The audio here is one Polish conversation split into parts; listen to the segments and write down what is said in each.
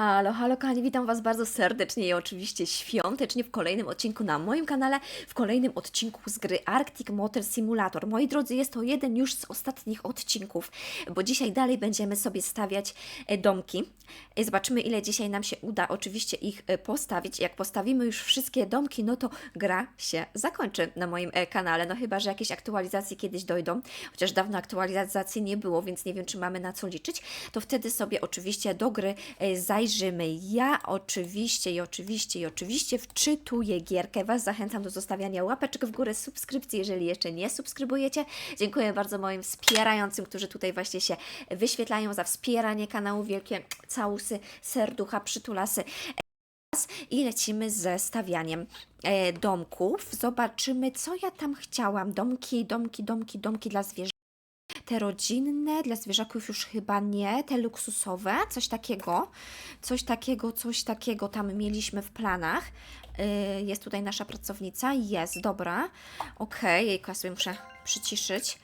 Halo, halo kochani, witam Was bardzo serdecznie i oczywiście świątecznie w kolejnym odcinku na moim kanale, w kolejnym odcinku z gry Arctic Motel Simulator. Moi drodzy, jest to jeden już z ostatnich odcinków, bo dzisiaj dalej będziemy sobie stawiać e, domki. E, Zobaczymy, ile dzisiaj nam się uda oczywiście ich e, postawić. Jak postawimy już wszystkie domki, no to gra się zakończy na moim kanale. No chyba, że jakieś aktualizacje kiedyś dojdą, chociaż dawno aktualizacji nie było, więc nie wiem, czy mamy na co liczyć. To wtedy sobie oczywiście do gry e, zajrzymy. Ja oczywiście i oczywiście i oczywiście wczytuję gierkę. Was zachęcam do zostawiania łapeczek w górę, subskrypcji, jeżeli jeszcze nie subskrybujecie. Dziękuję bardzo moim wspierającym, którzy tutaj właśnie się wyświetlają za wspieranie kanału. Wielkie całusy, serducha, przytulasy i lecimy ze stawianiem e, domków. Zobaczymy, co ja tam chciałam. Domki, domki, domki, domki dla zwierząt. Te rodzinne, dla zwierzaków już chyba nie, te luksusowe, coś takiego, coś takiego, coś takiego tam mieliśmy w planach. Y, Jest tutaj nasza pracownica, jest, dobra, okej, jejku, ja sobie muszę przyciszyć.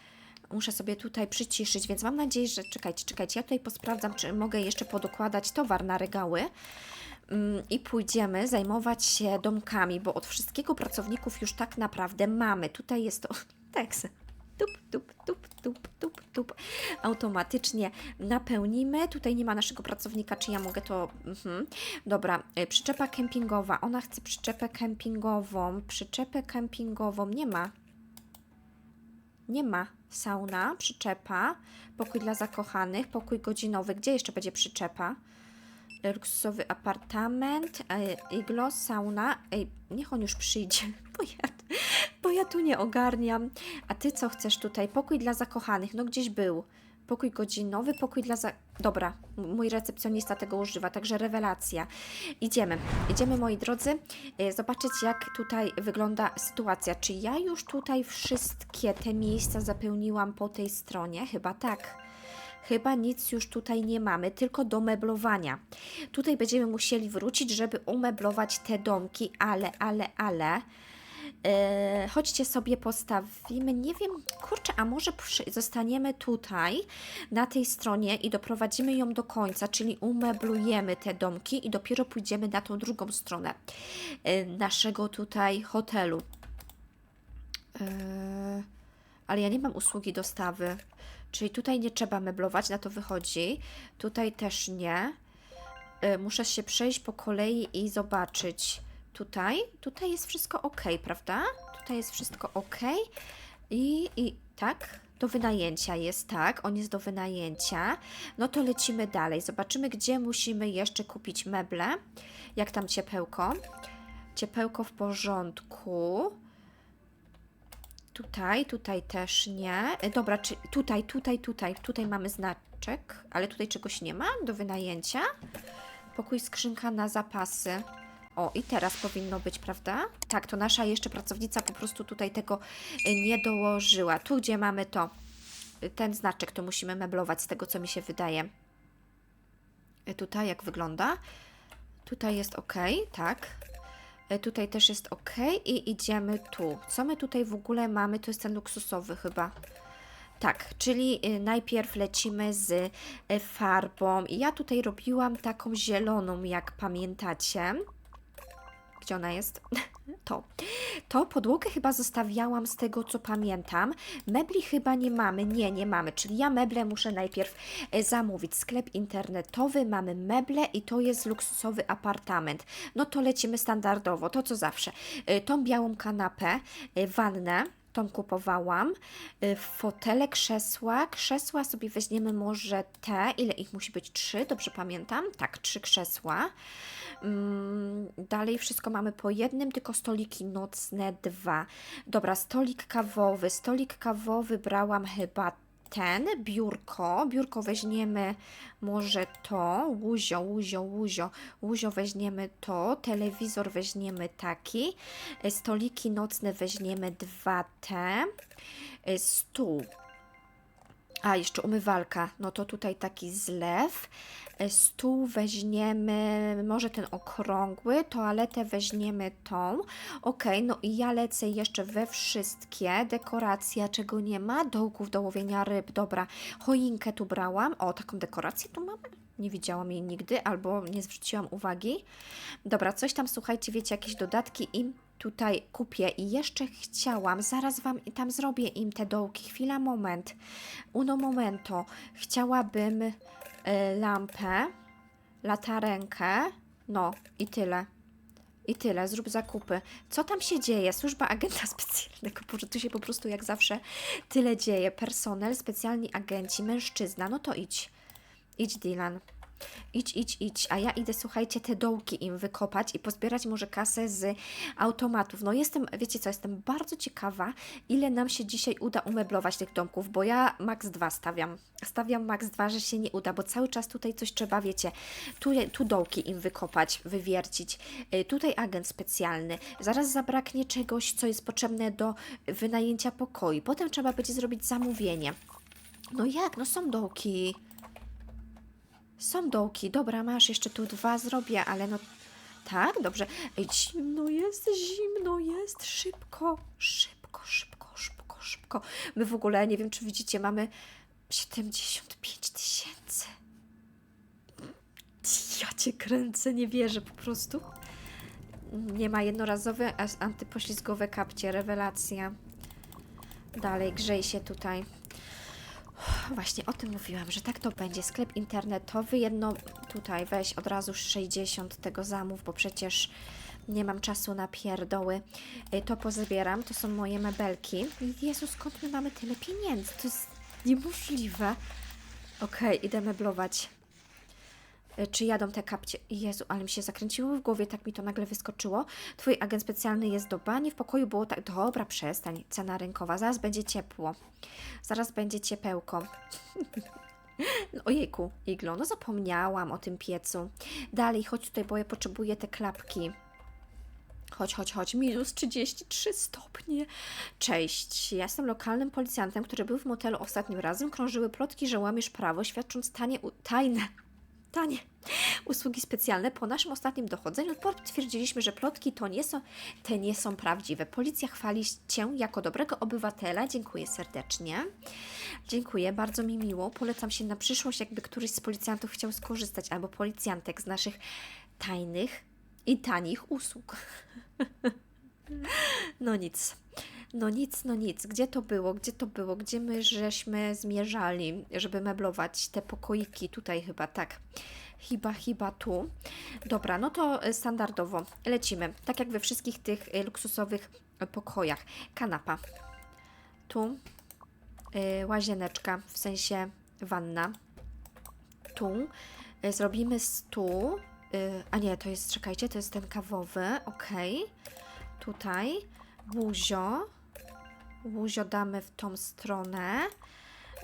Muszę sobie tutaj przyciszyć, więc mam nadzieję, że czekajcie, czekajcie, ja tutaj posprawdzam, czy mogę jeszcze podokładać towar na regały Mm, i pójdziemy zajmować się domkami, bo od wszystkiego pracowników już tak naprawdę mamy. Tutaj jest to tekst. Tup, tup, tup, tup, tup, tup. Automatycznie napełnimy. Tutaj nie ma naszego pracownika, czy ja mogę to. Mhm. Dobra, y, przyczepa kempingowa. Ona chce przyczepę kempingową. Przyczepę kempingową nie ma. Nie ma. Sauna, przyczepa, pokój dla zakochanych, pokój godzinowy. Gdzie jeszcze będzie przyczepa? luksusowy apartament, e, iglo, sauna. Ej, niech on już przyjdzie, bo bo ja tu nie ogarniam. A ty co chcesz tutaj? Pokój dla zakochanych, no gdzieś był. Pokój godzinowy, pokój dla za... Dobra, mój recepcjonista tego używa, także rewelacja. Idziemy, idziemy moi drodzy, e, zobaczyć jak tutaj wygląda sytuacja. Czy ja już tutaj wszystkie te miejsca zapełniłam po tej stronie? Chyba tak. Chyba nic już tutaj nie mamy, tylko do meblowania. Tutaj będziemy musieli wrócić, żeby umeblować te domki, ale, ale, ale. E, chodźcie sobie postawimy, nie wiem, kurczę, a może zostaniemy tutaj, na tej stronie i doprowadzimy ją do końca, czyli umeblujemy te domki i dopiero pójdziemy na tą drugą stronę e, naszego tutaj hotelu. E, ale ja nie mam usługi dostawy. Czyli tutaj nie trzeba meblować, na to wychodzi. Tutaj też nie. Y, Muszę się przejść po kolei i zobaczyć. Tutaj, tutaj jest wszystko ok, prawda? Tutaj jest wszystko ok. I, i tak, do wynajęcia jest, tak, on jest do wynajęcia. No to lecimy dalej. Zobaczymy, gdzie musimy jeszcze kupić meble. Jak tam ciepełko? Ciepełko w porządku. Tutaj, tutaj też nie. E, Dobra, czy tutaj, tutaj, tutaj, tutaj mamy znaczek, ale tutaj czegoś nie ma do wynajęcia. Pokój skrzynka na zapasy. O, i teraz powinno być, prawda? Tak, to nasza jeszcze pracownica po prostu tutaj tego e, nie dołożyła. Tu, gdzie mamy to, e, ten znaczek, to musimy meblować z tego, co mi się wydaje. E, Tutaj jak wygląda? Tutaj jest ok, tak. Tutaj też jest ok i idziemy tu. Co my tutaj w ogóle mamy? To jest ten luksusowy chyba. Tak, czyli y, najpierw lecimy z y, farbą. Ja tutaj robiłam taką zieloną, jak pamiętacie. Gdzie ona jest? To. To podłogę chyba zostawiałam z tego, co pamiętam. Mebli chyba nie mamy. Nie, nie mamy. Czyli ja meble muszę najpierw e, zamówić. Sklep internetowy, mamy meble i to jest luksusowy apartament. No to lecimy standardowo, to co zawsze. E, Tą białą kanapę, e, wannę. Tą kupowałam. Fotele, krzesła. Krzesła sobie weźmiemy może te. Ile ich musi być? Trzy, dobrze pamiętam? Tak, trzy krzesła. Mm, Dalej wszystko mamy po jednym, tylko stoliki nocne dwa. Dobra, stolik kawowy. Stolik kawowy brałam chyba ten, biurko. Biurko weźmiemy może to. Łuzio, łuzio, łuzio. Łuzio weźmiemy to. Telewizor weźmiemy taki. E, Stoliki nocne weźmiemy dwa te. E, Stół. A, jeszcze umywalka. No to tutaj taki zlew. E, Stół weźmiemy, może ten okrągły, toaletę weźmiemy tą. Okej, no i ja lecę jeszcze we wszystkie. Dekoracja, czego nie ma? Dołków do łowienia ryb, dobra. Choinkę tu brałam. O, taką dekorację tu mamy? Nie widziałam jej nigdy, albo nie zwróciłam uwagi. Dobra, coś tam, słuchajcie, wiecie, jakieś dodatki im tutaj kupię i jeszcze chciałam, zaraz Wam tam zrobię im te dołki, chwila, moment, uno momento, chciałabym lampę, latarenkę, no i tyle. I tyle, zrób zakupy. Co tam się dzieje? Służba agenta specjalnego. Boże, tu się po prostu jak zawsze tyle dzieje. Personel, specjalni agenci, mężczyzna. No to idź. Idź, Dylan. Idź, idź, idź. A ja idę, słuchajcie, te dołki im wykopać i pozbierać może kasę z automatów. No jestem, wiecie co, jestem bardzo ciekawa, ile nam się dzisiaj uda umeblować tych domków, bo ja max 2 stawiam. Stawiam max 2, że się nie uda, bo cały czas tutaj coś trzeba, wiecie, tu, tu dołki im wykopać, wywiercić. Y, Tutaj agent specjalny. Zaraz zabraknie czegoś, co jest potrzebne do wynajęcia pokoi. Potem trzeba będzie zrobić zamówienie. No jak? No są dołki. Są dołki. Dobra, masz jeszcze tu dwa zrobię, ale no tak, dobrze. Ej, zimno jest, zimno jest. Szybko, szybko, szybko, szybko, szybko. My w ogóle, nie wiem czy widzicie, mamy 75 tysięcy. Ja cię kręcę, nie wierzę po prostu. Nie ma jednorazowe, antypoślizgowe kapcie. Rewelacja. Dalej, grzej się tutaj. Właśnie o tym mówiłam, że tak to będzie. Sklep internetowy, jedno tutaj weź od razu 60 tego zamów, bo przecież nie mam czasu na pierdoły. Y, To pozbieram, to są moje mebelki. Jezu, skąd my mamy tyle pieniędzy? To jest niemożliwe. Okej, idę meblować. Y, Czy jadą te kapcie? Jezu, ale mi się zakręciło w głowie, tak mi to nagle wyskoczyło. Twój agent specjalny jest do bani, w pokoju było tak... Dobra, przestań, cena rynkowa, zaraz będzie ciepło. Zaraz będzie ciepełko. No, Ojejku, iglo, no zapomniałam o tym piecu. Dalej, chodź tutaj, bo ja potrzebuję te klapki. Chodź, chodź, chodź. Minus 33 stopnie. Cześć. Ja jestem lokalnym policjantem, który był w motelu ostatnim razem. Krążyły plotki, że łamiesz prawo, świadcząc tanie, tajne, tanie usługi specjalne. Po naszym ostatnim dochodzeniu potwierdziliśmy, że plotki to nie są, te nie są prawdziwe. Policja chwali Cię jako dobrego obywatela. Dziękuję serdecznie. Dziękuję, bardzo mi miło. Polecam się na przyszłość, jakby któryś z policjantów chciał skorzystać, albo policjantek z naszych tajnych i tanich usług. No nic. No nic, no nic. Gdzie to było? Gdzie to było? Gdzie my żeśmy zmierzali, żeby meblować te pokoiki? Tutaj chyba, tak. Chyba, chyba tu. Dobra, no to y, standardowo lecimy. Tak jak we wszystkich tych y, luksusowych y, pokojach. Kanapa. Tu łazieneczka, w sensie wanna. Tu zrobimy stół. A nie, to jest, czekajcie, to jest ten kawowy, okej. Tutaj buzio. Buzio damy w tą stronę.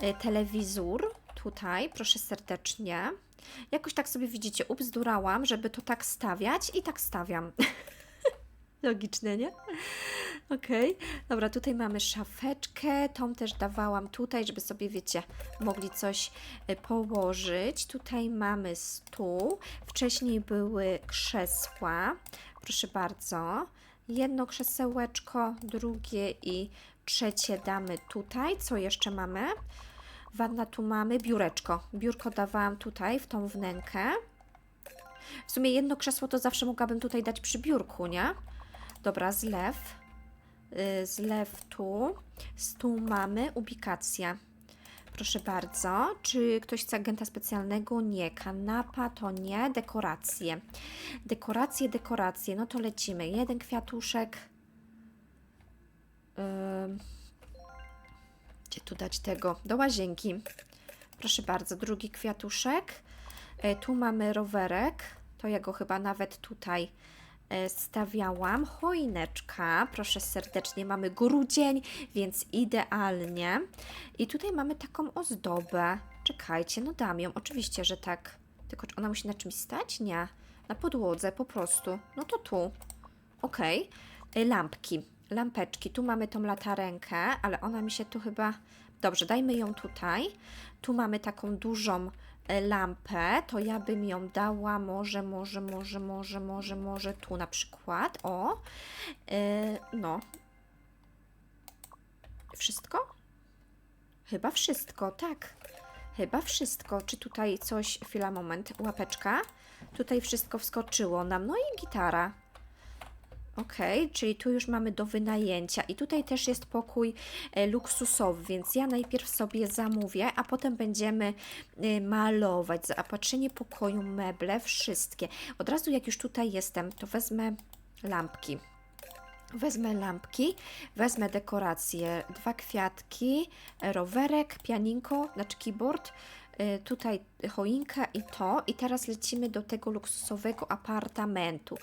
Y, telewizor tutaj, proszę serdecznie. Jakoś tak sobie widzicie, ubzdurałam, żeby to tak stawiać i tak stawiam. Logiczne, nie? Okej, dobra, tutaj mamy szafeczkę, tą też dawałam tutaj, żeby sobie, wiecie, mogli coś y, położyć. Tutaj mamy stół, wcześniej były krzesła, proszę bardzo. Jedno krzesełeczko, drugie i trzecie damy tutaj. Co jeszcze mamy? Wanna tu mamy, biureczko. Biurko dawałam tutaj, w tą wnękę. W sumie jedno krzesło to zawsze mogłabym tutaj dać przy biurku, nie? Dobra, zlew. Y, Zlew tu. Stół mamy, ubikacja. Proszę bardzo. Czy ktoś chce agenta specjalnego? Nie. Kanapa to nie. Dekoracje. Dekoracje, dekoracje. No to lecimy. Jeden kwiatuszek. Gdzie tu dać tego? Do łazienki. Proszę bardzo. Drugi kwiatuszek. Y, Tu mamy rowerek. To ja go chyba nawet tutaj e, stawiałam. Choineczka, proszę serdecznie, mamy grudzień, więc idealnie. I tutaj mamy taką ozdobę. Czekajcie, no dam ją, oczywiście, że tak. Tylko czy ona musi na czymś stać? Nie. Na podłodze po prostu. No to tu. Okej. Y, Lampki, lampeczki. Tu mamy tą latarenkę, ale ona mi się tu chyba... Dobrze, dajmy ją tutaj. Tu mamy taką dużą e, lampę, to ja bym ją dała może, może, może, może, może, może tu na przykład. O, e, no. Wszystko? Chyba wszystko, tak. Chyba wszystko. Czy tutaj coś, chwila, moment, łapeczka. Tutaj wszystko wskoczyło nam. No i gitara. Okej, czyli tu już mamy do wynajęcia i tutaj też jest pokój e, luksusowy, więc ja najpierw sobie zamówię, a potem będziemy e, malować. Zaopatrzenie pokoju, meble, wszystkie. Od razu jak już tutaj jestem, to wezmę lampki. Wezmę lampki, wezmę dekoracje, dwa kwiatki, rowerek, pianinko, znaczy keyboard, y, tutaj choinka i to. I teraz lecimy do tego luksusowego apartamentu.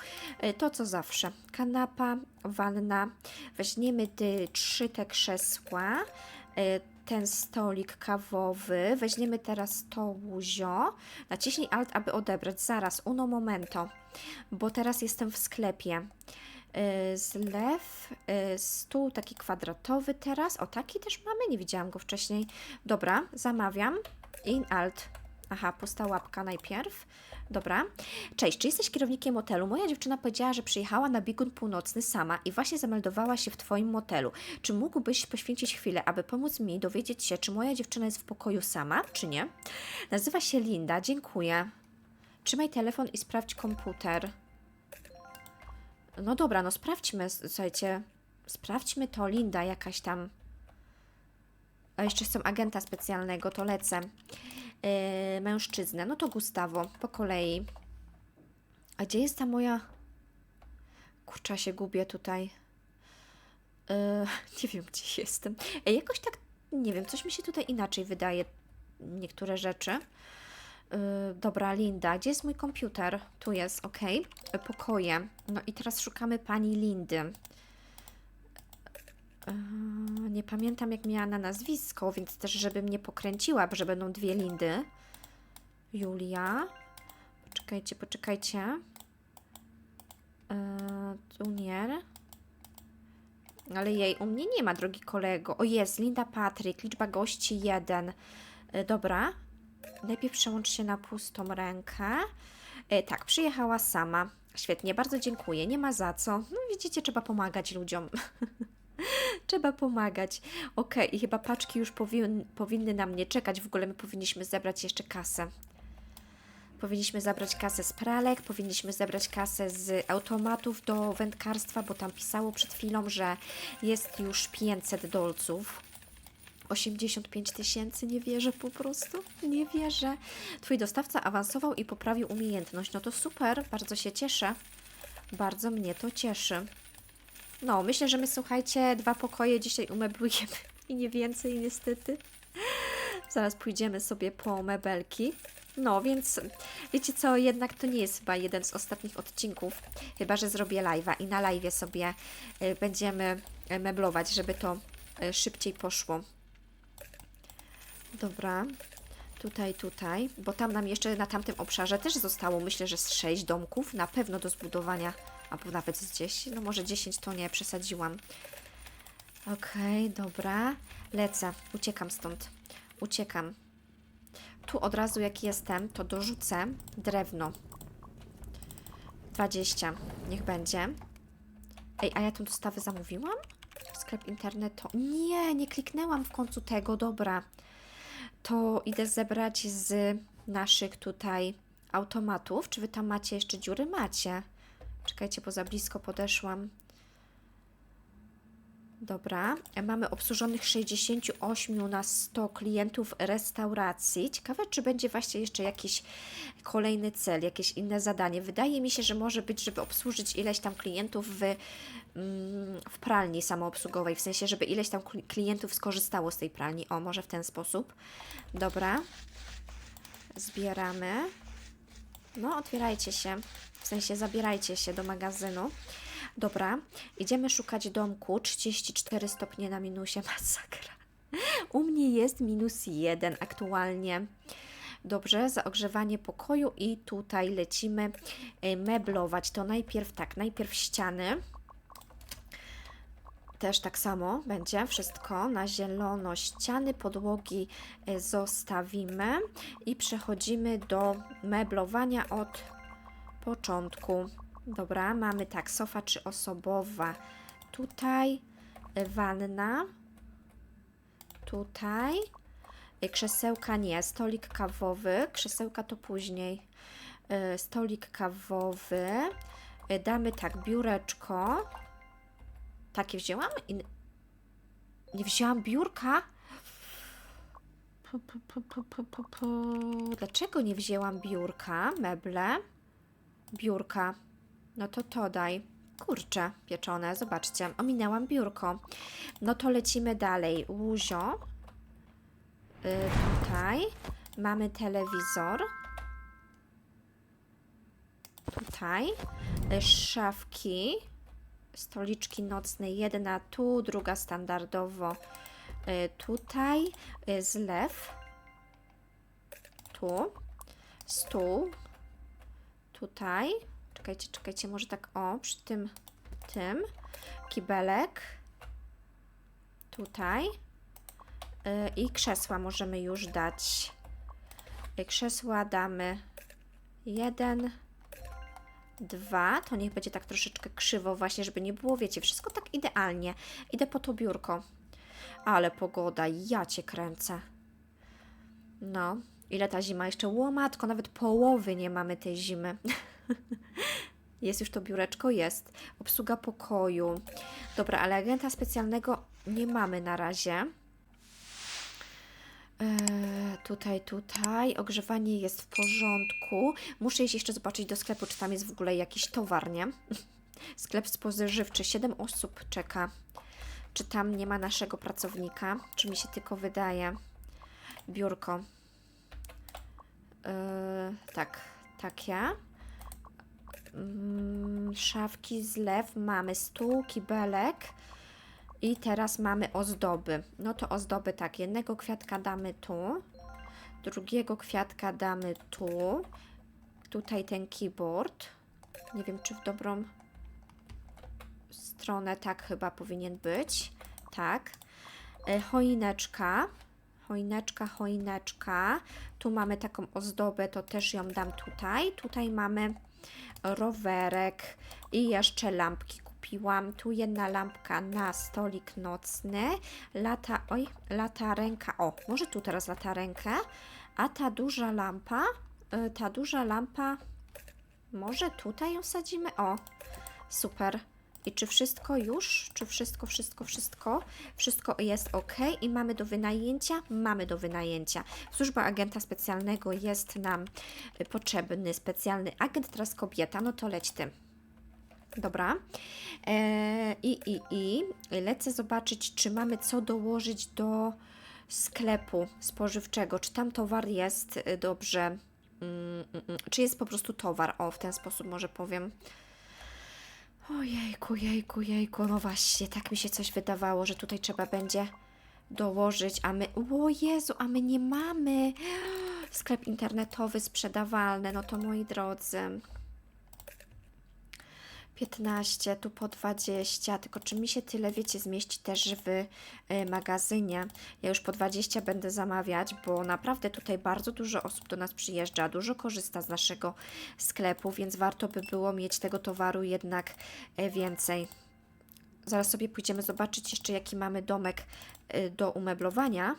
Y, To co zawsze, kanapa, wanna, weźmiemy ty, trzy te krzesła, y, ten stolik kawowy, weźmiemy teraz to łuzio, naciśnij Alt, aby odebrać, zaraz, uno momento, bo teraz jestem w sklepie. Y, Zlew, y, stół taki kwadratowy teraz. O, taki też mamy, nie widziałam go wcześniej. Dobra, zamawiam. In alt. Aha, pusta łapka najpierw. Dobra. Cześć, czy jesteś kierownikiem motelu? Moja dziewczyna powiedziała, że przyjechała na biegun północny sama i właśnie zameldowała się w Twoim motelu. Czy mógłbyś poświęcić chwilę, aby pomóc mi dowiedzieć się, czy moja dziewczyna jest w pokoju sama, czy nie? Nazywa się Linda, dziękuję. Trzymaj telefon i sprawdź komputer. No dobra, no sprawdźmy, słuchajcie. Sprawdźmy to, Linda jakaś tam. A jeszcze chcę agenta specjalnego, to lecę. Yy, mężczyznę, no to Gustavo, po kolei. A gdzie jest ta moja... Kurczę, się gubię tutaj. Yy, nie wiem, gdzie jestem. Ej, jakoś tak, nie wiem, coś mi się tutaj inaczej wydaje. Niektóre rzeczy. Yy, dobra, Linda, gdzie jest mój komputer? Tu jest, ok. Pokoje. No i teraz szukamy pani Lindy. Yy, nie pamiętam, jak miała na nazwisko, więc też, żebym nie pokręciła, że będą dwie Lindy. Julia. Poczekajcie, poczekajcie. Yy, Tunier. Ale jej, u mnie nie ma, drogi kolego. O, jest, Linda Patryk, liczba gości jeden. Yy, dobra, Najpierw przełącz się na pustą rękę. E, tak, przyjechała sama. Świetnie, bardzo dziękuję. Nie ma za co. No widzicie, trzeba pomagać ludziom. trzeba pomagać. Okej, i chyba paczki już powin, powinny na mnie czekać. W ogóle my powinniśmy zebrać jeszcze kasę. Powinniśmy zabrać kasę z pralek, powinniśmy zebrać kasę z automatów do wędkarstwa, bo tam pisało przed chwilą, że jest już 500 dolców. 85 tysięcy, nie wierzę po prostu, nie wierzę. Twój dostawca awansował i poprawił umiejętność. No to super, bardzo się cieszę. Bardzo mnie to cieszy. No, myślę, że my słuchajcie, dwa pokoje dzisiaj umeblujemy i nie więcej niestety. Zaraz pójdziemy sobie po mebelki. No, więc wiecie co, jednak to nie jest chyba jeden z ostatnich odcinków, chyba że zrobię live'a i na live'ie sobie y, będziemy y, meblować, żeby to y, szybciej poszło. Dobra. Tutaj, tutaj, bo tam nam jeszcze na tamtym obszarze też zostało, myślę, że z 6 domków, na pewno do zbudowania, albo nawet z 10, no może 10 to nie, przesadziłam. Okej, dobra, lecę, uciekam stąd, uciekam. Tu od razu jak jestem, to dorzucę drewno. 20, niech będzie. Ej, a ja tę dostawę zamówiłam? Sklep internetowy. Nie, nie kliknęłam w końcu tego, dobra to idę zebrać z naszych tutaj automatów. Czy wy tam macie jeszcze dziury? Macie. Czekajcie, bo za blisko podeszłam. Dobra, mamy obsłużonych 68 na 100 klientów restauracji. Ciekawe, czy będzie właśnie jeszcze jakiś kolejny cel, jakieś inne zadanie. Wydaje mi się, że może być, żeby obsłużyć ileś tam klientów w, mm, w pralni samoobsługowej, w sensie, żeby ileś tam kli- klientów skorzystało z tej pralni. O, może w ten sposób. Dobra, zbieramy. No, otwierajcie się, w sensie zabierajcie się do magazynu. Dobra, idziemy szukać domku. 34 stopnie na minusie, masakra. U mnie jest minus 1 aktualnie. Dobrze, za ogrzewanie pokoju i tutaj lecimy y, meblować. To najpierw tak, najpierw ściany. też tak samo będzie wszystko na zielono. Ściany, podłogi e, zostawimy i przechodzimy do meblowania od początku. Dobra, mamy tak, sofa trzyosobowa. Tutaj e, wanna. Tutaj e, krzesełka nie, stolik kawowy. Krzesełka to później. E, Stolik kawowy. Damy tak, biureczko. Takie wzięłam? I... Nie wzięłam biurka? Dlaczego nie wzięłam biurka? Meble? Biurka. No to to daj. Kurczę, pieczone, zobaczcie. Ominęłam biurko. No to lecimy dalej. Łuzio. Y, tutaj. Mamy telewizor. Tutaj. Y, szafki. Stoliczki nocne. Jedna tu, druga standardowo. Y, tutaj. Y, zlew. Tu. Stół. Tutaj. Czekajcie, czekajcie, może tak o, przy tym, tym. Kibelek. Tutaj. Y, I krzesła możemy już dać. Y, Krzesła damy jeden, dwa. To niech będzie tak troszeczkę krzywo właśnie, żeby nie było, wiecie, wszystko tak idealnie. Idę po to biurko. Ale pogoda, ja cię kręcę. No, ile ta zima jeszcze? Łomatko, nawet połowy nie mamy tej zimy. Jest już to biureczko? Jest. Obsługa pokoju. Dobra, ale agenta specjalnego nie mamy na razie. Eee, tutaj, tutaj. Ogrzewanie jest w porządku. Muszę iść jeszcze zobaczyć do sklepu, czy tam jest w ogóle jakiś towar, nie? Sklep spożywczy. Siedem osób czeka. Czy tam nie ma naszego pracownika? Czy mi się tylko wydaje? Biurko. Eee, tak, takie. Mm, szafki, zlew, mamy stół, kibelek i teraz mamy ozdoby. No to ozdoby tak, jednego kwiatka damy tu, drugiego kwiatka damy tu, tutaj ten keyboard. Nie wiem, czy w dobrą stronę tak chyba powinien być. Tak. E, choineczka. Choineczka, choineczka. Tu mamy taką ozdobę, to też ją dam tutaj. Tutaj mamy rowerek i jeszcze lampki kupiłam. Tu jedna lampka na stolik nocny. Lata, oj, ręka. O, może tu teraz lata rękę. A ta duża lampa, y, ta duża lampa, może tutaj ją sadzimy? O, super. I czy wszystko już? Czy wszystko, wszystko, wszystko? Wszystko jest ok i mamy do wynajęcia? Mamy do wynajęcia. Służba agenta specjalnego jest nam y, potrzebny. Specjalny agent, teraz kobieta, no to leć ty. Dobra. E, I, i, i lecę zobaczyć, czy mamy co dołożyć do sklepu spożywczego. Czy tam towar jest y, dobrze? Mm, mm, mm. Czy jest po prostu towar? O, w ten sposób może powiem. Ojejku, jejku, jejku, no właśnie, tak mi się coś wydawało, że tutaj trzeba będzie dołożyć, a my, o Jezu, a my nie mamy. Sklep internetowy sprzedawalny, no to moi drodzy, 15, tu po 20, tylko czy mi się tyle, wiecie, zmieści też w y, magazynie. Ja już po 20 będę zamawiać, bo naprawdę tutaj bardzo dużo osób do nas przyjeżdża, dużo korzysta z naszego sklepu, więc warto by było mieć tego towaru jednak y, więcej. Zaraz sobie pójdziemy zobaczyć jeszcze, jaki mamy domek y, do umeblowania.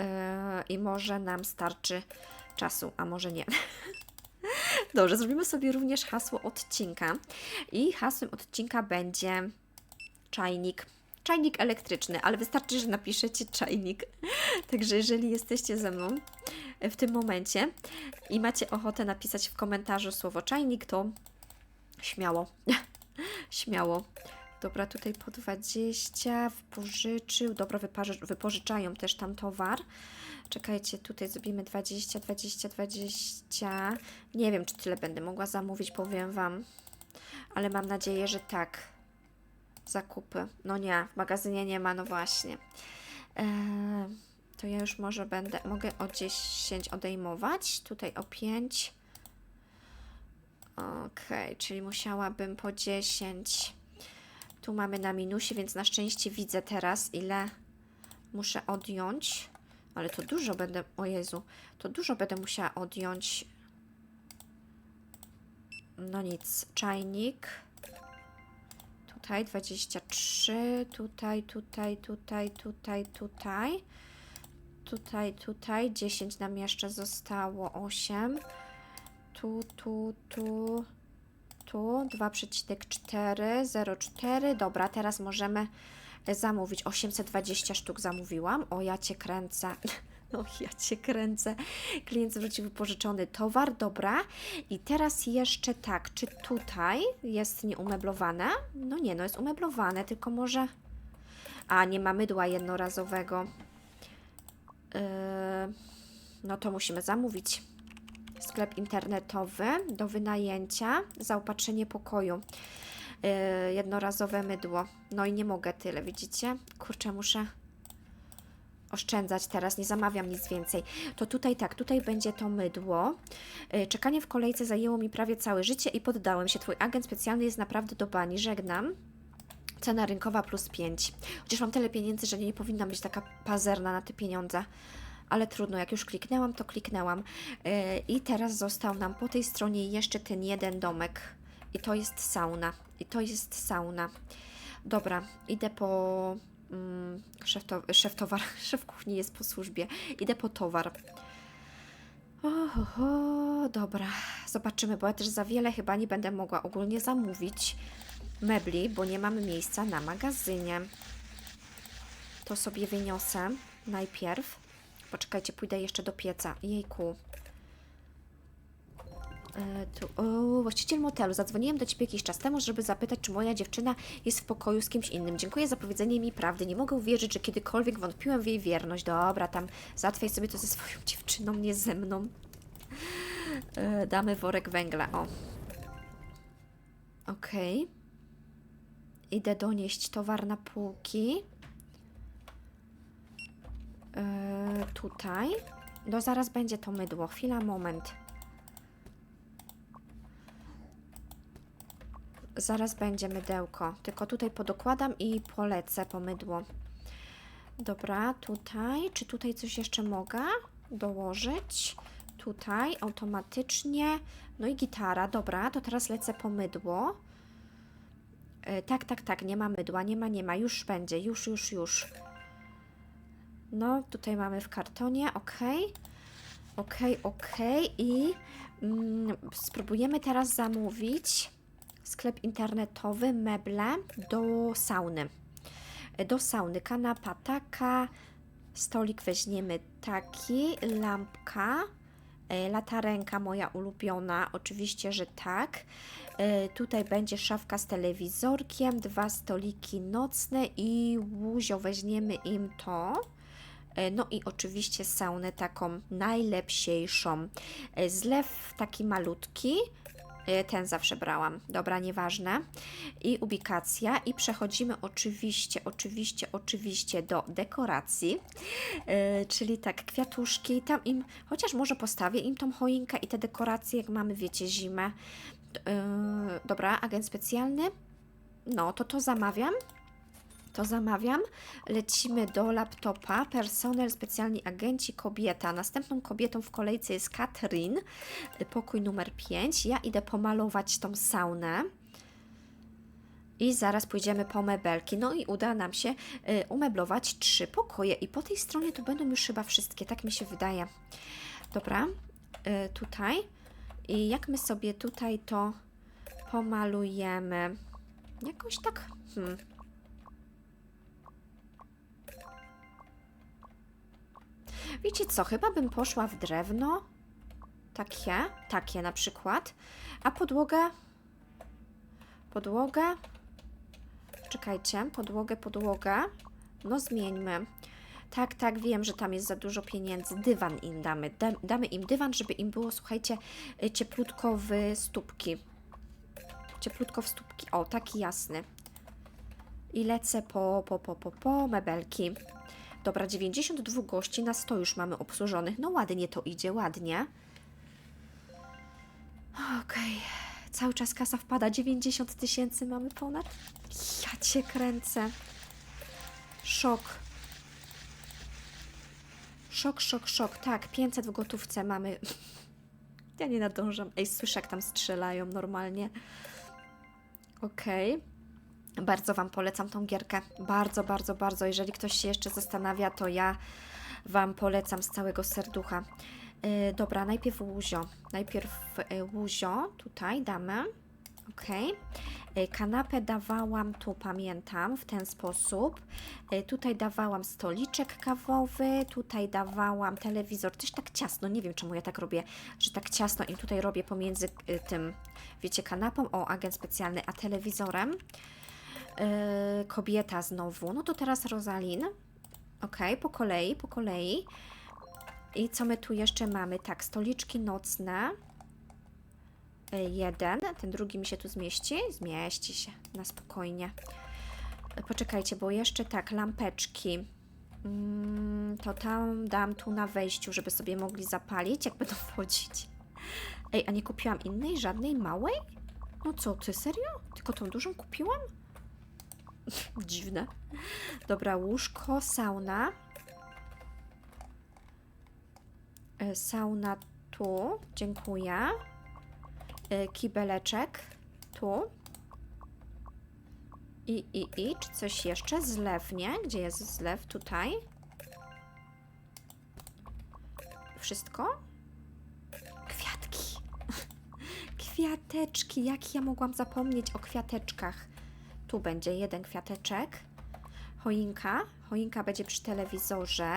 Y, I może nam starczy czasu, a może nie. Dobrze, zrobimy sobie również hasło odcinka. I hasłem odcinka będzie czajnik. Czajnik elektryczny, ale wystarczy, że napiszecie czajnik. Także jeżeli jesteście ze mną w tym momencie i macie ochotę napisać w komentarzu słowo czajnik, to śmiało. śmiało. Dobra, tutaj po 20 wypożyczył. Dobra, wypożyczają też tam towar. Czekajcie, tutaj zrobimy 20, 20, 20. Nie wiem, czy tyle będę mogła zamówić, powiem Wam. Ale mam nadzieję, że tak. Zakupy. No nie, w magazynie nie ma, no właśnie. Eee, to ja już może będę, mogę o 10 odejmować. Tutaj o 5. Okej, czyli musiałabym po 10 Tu mamy na minusie, więc na szczęście widzę teraz, ile muszę odjąć. Ale to dużo będę, o Jezu, to dużo będę musiała odjąć. No nic, czajnik. Tutaj 23, tutaj, tutaj, tutaj, tutaj, tutaj. Tutaj, tutaj, 10 nam jeszcze zostało, 8. Tu, tu, tu, tu, 2,4, 0,4. Dobra, teraz możemy zamówić. 820 sztuk zamówiłam. O, ja Cię kręcę. O, ja Cię kręcę. Klient zwrócił wypożyczony towar, dobra. I teraz jeszcze tak, czy tutaj jest nieumeblowane? No nie, no jest umeblowane, tylko może... A, nie ma mydła jednorazowego. Yy, no to musimy zamówić. Sklep internetowy do wynajęcia, zaopatrzenie pokoju. Yy, jednorazowe mydło. No i nie mogę tyle, widzicie? Kurczę, muszę oszczędzać teraz, nie zamawiam nic więcej. To tutaj tak, tutaj będzie to mydło. Yy, Czekanie w kolejce zajęło mi prawie całe życie i poddałem się. Twój agent specjalny jest naprawdę do bani. Żegnam. Cena rynkowa plus 5. Chociaż mam tyle pieniędzy, że nie powinna być taka pazerna na te pieniądze. Ale trudno, jak już kliknęłam, to kliknęłam. Yy, I teraz został nam po tej stronie jeszcze ten jeden domek. I to jest sauna. I to jest sauna. Dobra, idę po. Mm, szef, to, szef towar, szef kuchni jest po służbie. Idę po towar. Oho, dobra, zobaczymy, bo ja też za wiele chyba nie będę mogła ogólnie zamówić mebli, bo nie mamy miejsca na magazynie. To sobie wyniosę najpierw. Poczekajcie, pójdę jeszcze do pieca. Jejku. E, tu, o, właściciel motelu. Zadzwoniłem do Ciebie jakiś czas temu, żeby zapytać, czy moja dziewczyna jest w pokoju z kimś innym. Dziękuję za powiedzenie mi prawdy. Nie mogę uwierzyć, że kiedykolwiek wątpiłem w jej wierność. Dobra, tam załatwiaj sobie to ze swoją dziewczyną, nie ze mną. E, damy worek węgla. O. Okej. Idę donieść towar na półki. E, tutaj. No zaraz będzie to mydło. Chwila, moment. Zaraz będzie mydełko. Tylko tutaj podokładam i polecę po mydło. Dobra, tutaj. Czy tutaj coś jeszcze mogę dołożyć? Tutaj automatycznie. No i gitara. Dobra, to teraz lecę po mydło. E, tak, tak, tak, nie ma mydła, nie ma, nie ma, już będzie, już, już, już. No, tutaj mamy w kartonie, ok. Ok, ok. I mm, spróbujemy teraz zamówić sklep internetowy, meble do sauny. Do sauny, kanapa taka, stolik weźmiemy taki, lampka, e, latarenka moja ulubiona, oczywiście, że tak. E, Tutaj będzie szafka z telewizorkiem, dwa stoliki nocne i łuzio, weźmiemy im to. E, No i oczywiście saunę taką najlepsiejszą. Zlew taki malutki, ten zawsze brałam. Dobra, nieważne. I ubikacja. I przechodzimy oczywiście, oczywiście, oczywiście do dekoracji. E, czyli tak, kwiatuszki. Tam im, chociaż może postawię im tą choinkę i te dekoracje, jak mamy, wiecie, zimę. E, dobra, agent specjalny. No, to to zamawiam. To zamawiam. Lecimy do laptopa. Personel, specjalni agenci, kobieta. Następną kobietą w kolejce jest Katrin, pokój numer 5. Ja idę pomalować tą saunę. I zaraz pójdziemy po mebelki. No i uda nam się y, umeblować trzy pokoje. I po tej stronie to będą już chyba wszystkie, tak mi się wydaje. Dobra, y, tutaj. I jak my sobie tutaj to pomalujemy? Jakoś tak. Hmm. Wiecie co, chyba bym poszła w drewno. Takie, takie na przykład. A podłogę. Podłogę. Czekajcie, podłogę, podłogę. No zmieńmy. Tak, tak, wiem, że tam jest za dużo pieniędzy. Dywan im damy. Da, damy im dywan, żeby im było, słuchajcie, y, cieplutko w stópki. Cieplutko w stópki. O, taki jasny. I lecę po, po, po, po, po mebelki. Dobra, 92 gości na 100 już mamy obsłużonych. No ładnie to idzie, ładnie. Okej, Cały czas kasa wpada, 90 tysięcy mamy ponad. Ja cię kręcę. Szok. Szok, szok, szok. Tak, 500 w gotówce mamy. Ja nie nadążam. Ej, słyszę jak tam strzelają normalnie. Okej. Bardzo Wam polecam tą gierkę. Bardzo, bardzo, bardzo. Jeżeli ktoś się jeszcze zastanawia, to ja Wam polecam z całego serducha. Yy, dobra, najpierw łuzio. Najpierw yy, łuzio. Tutaj damy. Yy, Kanapę dawałam tu, pamiętam, w ten sposób. Yy, Tutaj dawałam stoliczek kawowy, tutaj dawałam telewizor. Coś tak ciasno, nie wiem czemu ja tak robię, że tak ciasno i tutaj robię pomiędzy yy, tym, wiecie, kanapą, o, agent specjalny, a telewizorem. Yy, kobieta znowu. No to teraz Rosalin. Ok, po kolei, po kolei. I co my tu jeszcze mamy? Tak, stoliczki nocne. Y, Jeden, ten drugi mi się tu zmieści? Zmieści się, na spokojnie. Y, Poczekajcie, bo jeszcze tak, lampeczki. Mm, to tam dam tu na wejściu, żeby sobie mogli zapalić, jak będą wchodzić. Ej, a nie kupiłam innej, żadnej małej? No co, ty serio? Tylko tą dużą kupiłam? Dziwne. Dobra, łóżko, sauna. E, Sauna tu, dziękuję. E, Kibeleczek tu. I, i, i, czy coś jeszcze? Zlew, nie? Gdzie jest zlew? Tutaj. Wszystko? Kwiatki. Kwiateczki. Jak ja mogłam zapomnieć o kwiateczkach? Tu będzie jeden kwiateczek. Choinka. Choinka będzie przy telewizorze.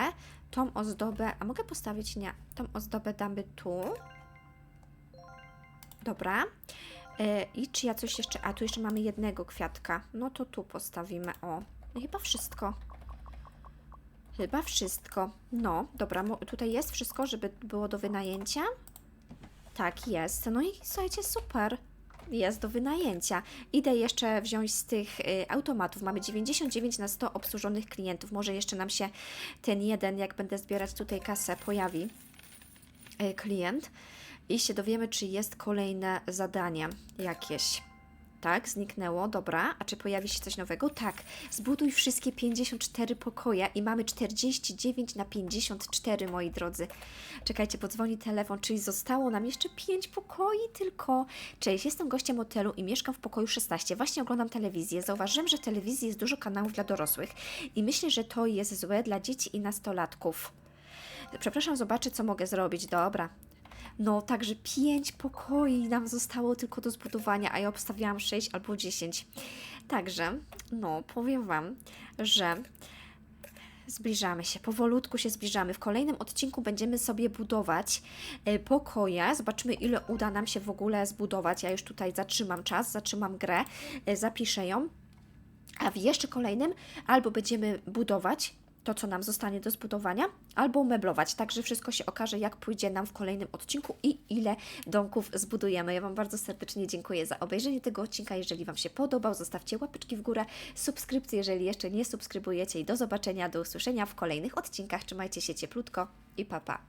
Tą ozdobę. A mogę postawić? Nie. Tą ozdobę damy tu. Dobra. E, I czy ja coś jeszcze. A tu jeszcze mamy jednego kwiatka. No to tu postawimy. O. No chyba wszystko. Chyba wszystko. No, dobra, tutaj jest wszystko, żeby było do wynajęcia? Tak, jest. No i słuchajcie, super. Jest do wynajęcia. Idę jeszcze wziąć z tych y, automatów. Mamy 99 na 100 obsłużonych klientów. Może jeszcze nam się ten jeden, jak będę zbierać tutaj kasę, pojawi y, klient i się dowiemy, czy jest kolejne zadanie jakieś. Tak, zniknęło, dobra. A czy pojawi się coś nowego? Tak. Zbuduj wszystkie 54 pokoje i mamy 49 na 54, moi drodzy. Czekajcie, bo dzwoni telefon, czyli zostało nam jeszcze 5 pokoi tylko. Cześć, jestem gościem hotelu i mieszkam w pokoju 16. Właśnie oglądam telewizję. Zauważyłem, że w telewizji jest dużo kanałów dla dorosłych i myślę, że to jest złe dla dzieci i nastolatków. Przepraszam, zobaczę, co mogę zrobić. Dobra. No, także pięć pokoi nam zostało tylko do zbudowania, a ja obstawiałam 6 albo 10. Także, no, powiem Wam, że zbliżamy się, powolutku się zbliżamy. W kolejnym odcinku będziemy sobie budować e, pokoje. Zobaczymy, ile uda nam się w ogóle zbudować. Ja już tutaj zatrzymam czas, zatrzymam grę, e, zapiszę ją. A w jeszcze kolejnym albo będziemy budować to, co nam zostanie do zbudowania, albo meblować. Także wszystko się okaże, jak pójdzie nam w kolejnym odcinku i ile domków zbudujemy. Ja Wam bardzo serdecznie dziękuję za obejrzenie tego odcinka. Jeżeli Wam się podobał, zostawcie łapeczki w górę, subskrypcję, jeżeli jeszcze nie subskrybujecie i do zobaczenia, do usłyszenia w kolejnych odcinkach. Trzymajcie się cieplutko i pa pa!